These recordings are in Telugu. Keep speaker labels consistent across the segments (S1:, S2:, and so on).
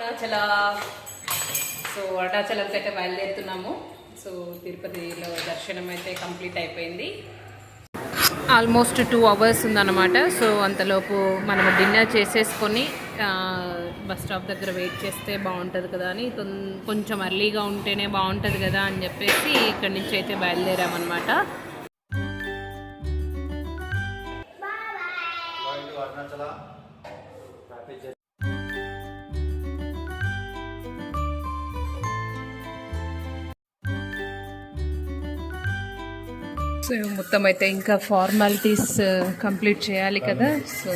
S1: అరుణాచల సో అరుణాచలంకి అయితే బయలుదేరుతున్నాము. సో తిరుపతిలో దర్శనం అయితే కంప్లీట్ అయిపోయింది. ఆల్మోస్ట్ టూ అవర్స్ ఉందన్నమాట. సో అంతలోపు మనం డిన్నర్ చేసేసుకొని బస్ స్టాప్ దగ్గర వెయిట్ చేస్తే బాగుంటుంది కదా అని కొంచెం అర్లీగా ఉంటేనే బాగుంటుంది కదా అని చెప్పేసి ఇక్కడి నుంచి అయితే బయలుదేరామన్నమాట. సో మొత్తం అయితే ఇంకా ఫార్మాలిటీస్ కంప్లీట్ uh, చేయాలి కదా. సో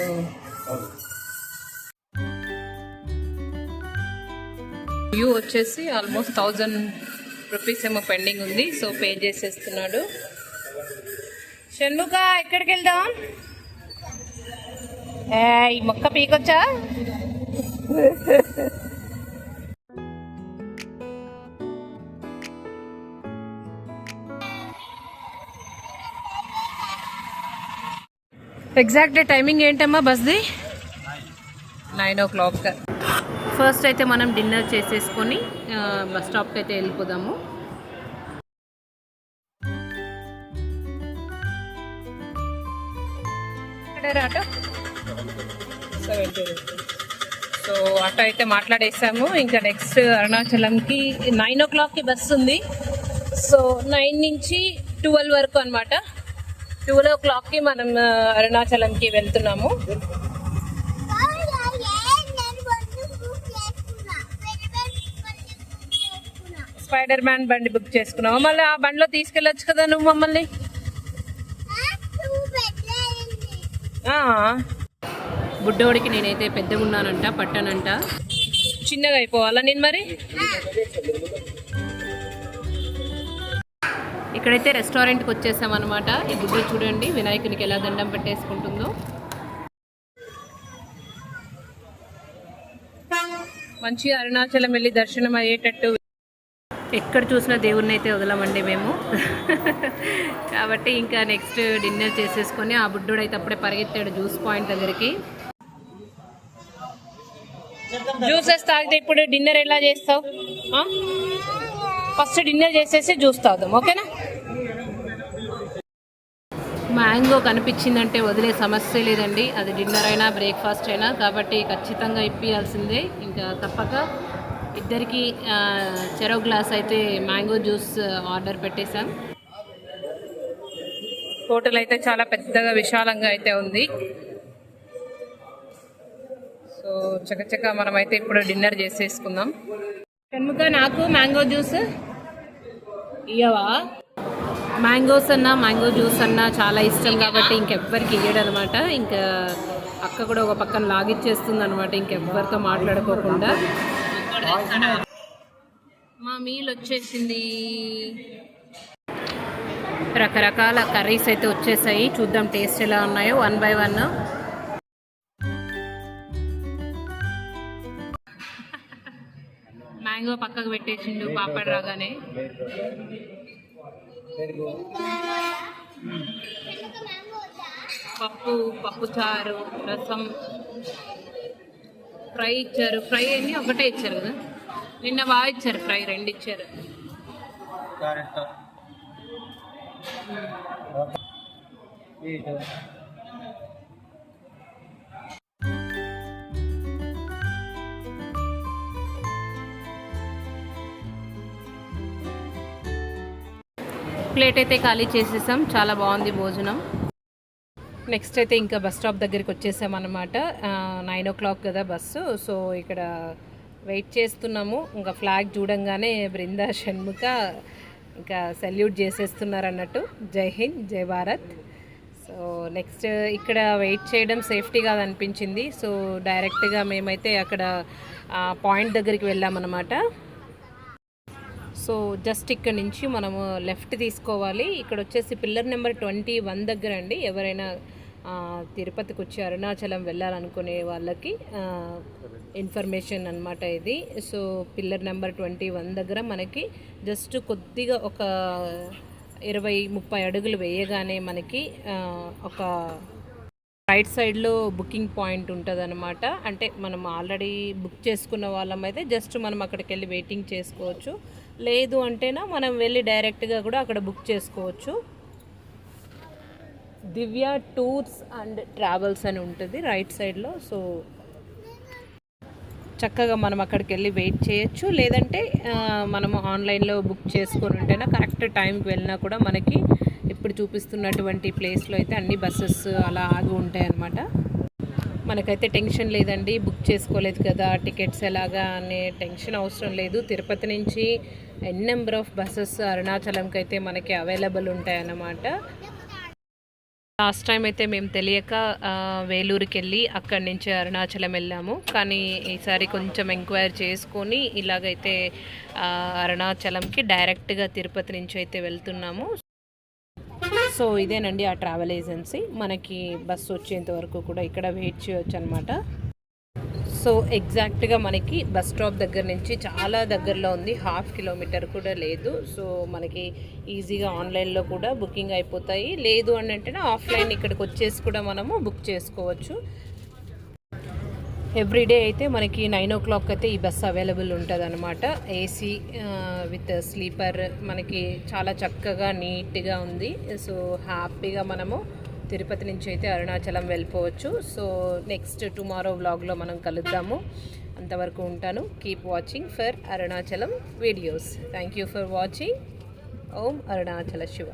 S1: వ్యూ వచ్చేసి ఆల్మోస్ట్ థౌజండ్ రూపీస్ ఏమో పెండింగ్ ఉంది. సో పే చేసేస్తున్నాడు. షణ్ముఖ ఎక్కడికి వెళ్దాం? ఏ ఈ మొక్క పీకొచ్చా? ఎగ్జాక్ట్ టైమింగ్ ఏంటమ్మా బస్ది? నైన్ ఓ క్లాక్ ఫస్ట్ అయితే మనం డిన్నర్ చేసేసుకొని బస్ స్టాప్కి అయితే వెళ్ళిపోదాము. ఆటో? సెవెంటీ సో ఆటో అయితే మాట్లాడేసాము. ఇంకా నెక్స్ట్ అరుణాచలంకి నైన్ ఓ క్లాక్కి బస్సు ఉంది. సో నైన్ నుంచి ట్వెల్వ్ వరకు అనమాట ట్వెల్వ్ ఓ క్లాక్కి మనం అరుణాచలంకి వెళ్తున్నాము. స్పైడర్ మ్యాన్ బండి బుక్ చేసుకున్నావు మళ్ళీ ఆ బండిలో తీసుకెళ్ళొచ్చు కదా నువ్వు మమ్మల్ని? బుడ్డోడికి నేనైతే పెద్దగా ఉన్నానంట పట్టానంట. చిన్నగా అయిపోవాలా నేను మరి? ఇక్కడైతే రెస్టారెంట్కి వచ్చేసామన్నమాట. ఈ బుడ్డ చూడండి వినాయకునికి ఎలా దండం పెట్టేసుకుంటుందో. మంచి అరుణాచలం వెళ్ళి దర్శనం అయ్యేటట్టు. ఎక్కడ చూసినా దేవుణ్ణి అయితే వదలమండి మేము. కాబట్టి ఇంకా నెక్స్ట్ డిన్నర్ చేసేసుకొని ఆ బుడ్డోడు అయితే అప్పుడే పరిగెత్తాడు జ్యూస్ పాయింట్ దగ్గరికి. జ్యూసెస్ తాగితే ఇప్పుడు డిన్నర్ ఎలా చేస్తావు? ఫస్ట్ డిన్నర్ చేసేసి జ్యూస్ తాగుదాం ఓకేనా? మ్యాంగో కనిపించిందంటే వదిలే సమస్య లేదండి. అది డిన్నర్ అయినా బ్రేక్ఫాస్ట్ అయినా. కాబట్టి ఖచ్చితంగా ఇప్పియాల్సిందే. ఇంకా తప్పక ఇద్దరికి చెరో గ్లాస్ అయితే మ్యాంగో జ్యూస్ ఆర్డర్ పెట్టేశాం. హోటల్ అయితే చాలా పెద్దగా విశాలంగా అయితే ఉంది. సో చకచక మనమైతే ఇప్పుడు డిన్నర్ చేసేసుకుందాం. షణ్ముఖ నాకు మ్యాంగో జ్యూస్ ఇయ్యవా? మ్యాంగోస్ అన్న మ్యాంగో జ్యూస్ అన్న చాలా ఇష్టం కాబట్టి ఇంకెవ్వరికి ఇయ్యడు అనమాట ఇంకా అక్క కూడా ఒక పక్కన లాగిచ్చేస్తుంది అనమాట ఇంకెవ్వరితో మాట్లాడుకోకుండా. మా మీల్ వచ్చేసింది. రకరకాల కర్రీస్ అయితే వచ్చేసాయి. చూద్దాం టేస్ట్ ఎలా ఉన్నాయో వన్ బై వన్. మ్యాంగో పక్కకు పెట్టేసిండు పాపడ్ రాగానే. పప్పు పప్పు చారు రసం ఫ్రై ఇచ్చారు. ఫ్రై అన్ని ఒకటే ఇచ్చారు కదా? నిన్న బాగా ఇచ్చారు ఫ్రై రెండు ఇచ్చారు.
S2: Correct.
S1: ప్లేట్ అయితే ఖాళీ చేసేసాం. చాలా బాగుంది భోజనం. నెక్స్ట్ అయితే ఇంకా బస్ స్టాప్ దగ్గరికి వచ్చేసామన్నమాట నైన్ ఓ క్లాక్ కదా బస్సు. సో ఇక్కడ వెయిట్ చేస్తున్నాము. ఇంకా ఫ్లాగ్ చూడంగానే బృందా షణ్ముఖ ఇంకా సెల్యూట్ చేసేస్తున్నారు అన్నట్టు. జై హింద్ జై భారత్. సో నెక్స్ట్ ఇక్కడ వెయిట్ చేయడం సేఫ్టీ కాదనిపించింది. సో డైరెక్ట్గా మేమైతే అక్కడ పాయింట్ దగ్గరికి వెళ్ళామన్నమాట. సో జస్ట్ ఇక్కడ నుంచి మనము లెఫ్ట్ తీసుకోవాలి. ఇక్కడ వచ్చేసి పిల్లర్ నెంబర్ ట్వంటీ వన్ దగ్గర అండి. ఎవరైనా తిరుపతికి వచ్చి అరుణాచలం వెళ్ళాలనుకునే వాళ్ళకి ఇన్ఫర్మేషన్ అనమాట ఇది. So pillar number twenty one దగ్గర మనకి జస్ట్ కొద్దిగా ఒక ఇరవై ముప్పై అడుగులు వేయగానే మనకి ఒక రైట్ సైడ్లో బుకింగ్ పాయింట్ ఉంటుంది అనమాట అంటే మనం ఆల్రెడీ బుక్ చేసుకున్న వాళ్ళం అయితే జస్ట్ మనం అక్కడికి వెళ్ళి వెయిటింగ్ చేసుకోవచ్చు. లేదు అంటేనా మనం వెళ్ళి డైరెక్ట్గా కూడా అక్కడ బుక్ చేసుకోవచ్చు. దివ్య టూర్స్ అండ్ ట్రావెల్స్ అని ఉంటుంది రైట్ సైడ్లో. సో చక్కగా మనం అక్కడికి వెళ్ళి వెయిట్ చేయొచ్చు. లేదంటే మనము ఆన్లైన్లో బుక్ చేసుకొని ఉంటేనే కరెక్ట్ టైంకి వెళ్ళినా కూడా మనకి ఇప్పుడు చూపిస్తున్నటువంటి ప్లేస్లో అయితే అన్ని బస్సెస్ అలా ఆగి ఉంటాయి అన్నమాట. మనకైతే టెన్షన్ లేదండి బుక్ చేసుకోలేదు కదా టికెట్స్ ఎలాగా అనే టెన్షన్ అవసరం లేదు. తిరుపతి నుంచి ఎన్ నెంబర్ ఆఫ్ బస్సెస్ అరుణాచలంకి అయితే మనకి అవైలబుల్ ఉంటాయన్నమాట లాస్ట్ టైం అయితే మేము తెలియక వేలూరుకి వెళ్ళి అక్కడి నుంచి అరుణాచలం వెళ్ళాము. కానీ ఈసారి కొంచెం ఎంక్వైర్ చేసుకొని ఇలాగైతే అరుణాచలంకి డైరెక్ట్గా తిరుపతి నుంచి అయితే వెళ్తున్నాము. సో ఇదేనండి ఆ ట్రావెల్ ఏజెన్సీ. మనకి బస్సు వచ్చేంత వరకు కూడా ఇక్కడ వెయిట్ చేయొచ్చు అనమాట సో ఎగ్జాక్ట్గా మనకి బస్ స్టాప్ దగ్గర నుంచి చాలా దగ్గరలో ఉంది. హాఫ్ కిలోమీటర్ కూడా లేదు. సో మనకి ఈజీగా ఆన్లైన్లో కూడా బుకింగ్ అయిపోతాయి. లేదు అని అంటే ఆఫ్లైన్ ఇక్కడికి వచ్చేసి కూడా మనము బుక్ చేసుకోవచ్చు. ఎవ్రీడే అయితే మనకి నైన్ ఓ క్లాక్ అయితే ఈ బస్సు అవైలబుల్ ఉంటుంది అనమాట ఏసీ విత్ స్లీపర్ మనకి చాలా చక్కగా నీట్గా ఉంది. సో హ్యాపీగా మనము తిరుపతి నుంచి అయితే అరుణాచలం వెళ్ళిపోవచ్చు. సో నెక్స్ట్ టుమారో వ్లాగ్లో మనం కలుద్దాము. అంతవరకు ఉంటాను. Keep watching for Arunachalam videos thank you for watching Om Arunachala Shiva.